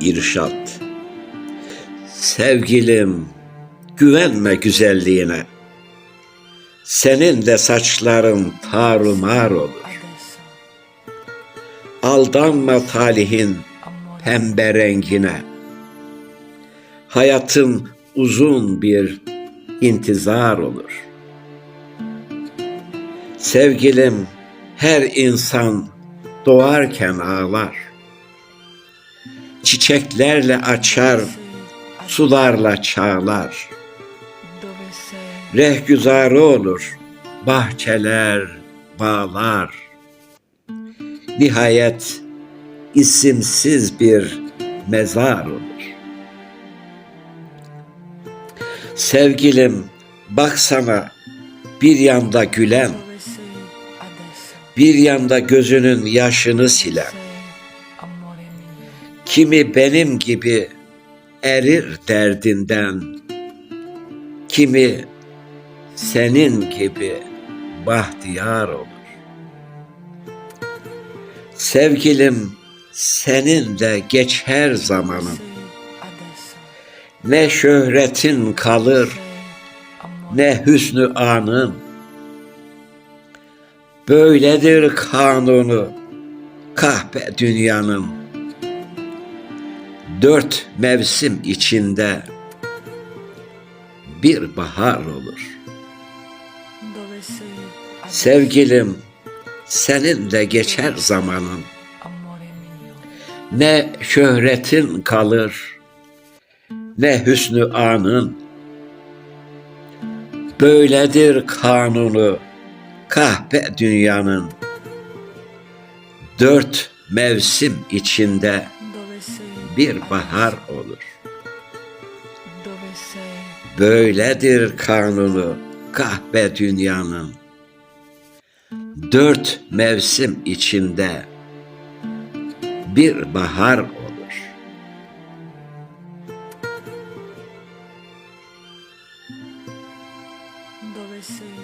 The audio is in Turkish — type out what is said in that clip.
irşat. Sevgilim, güvenme güzelliğine. Senin de saçların tarumar olur. Aldanma talihin pembe rengine. Hayatın uzun bir intizar olur. Sevgilim, her insan doğarken ağlar. Çiçeklerle açar, sularla çağlar. Rehgüzarı olur, bahçeler, bağlar. Nihayet isimsiz bir mezar olur. Sevgilim baksana bir yanda gülen, bir yanda gözünün yaşını silen, kimi benim gibi erir derdinden, kimi senin gibi bahtiyar olur. Sevgilim senin de geçer adesso, ne şöhretin kalır, ne hüsnü anın. Böyledir kanunu kahpe dünyanın. Dört mevsim içinde bir bahar olur. Sevgilim senin de geçer zamanın. Ne şöhretin kalır, ne hüsnü anın. Böyledir kanunu kahpe dünyanın. Dört mevsim içinde bir bahar olur. Böyledir kanunu kahpe dünyanın. Dört mevsim içinde bir bahar olur. dove sei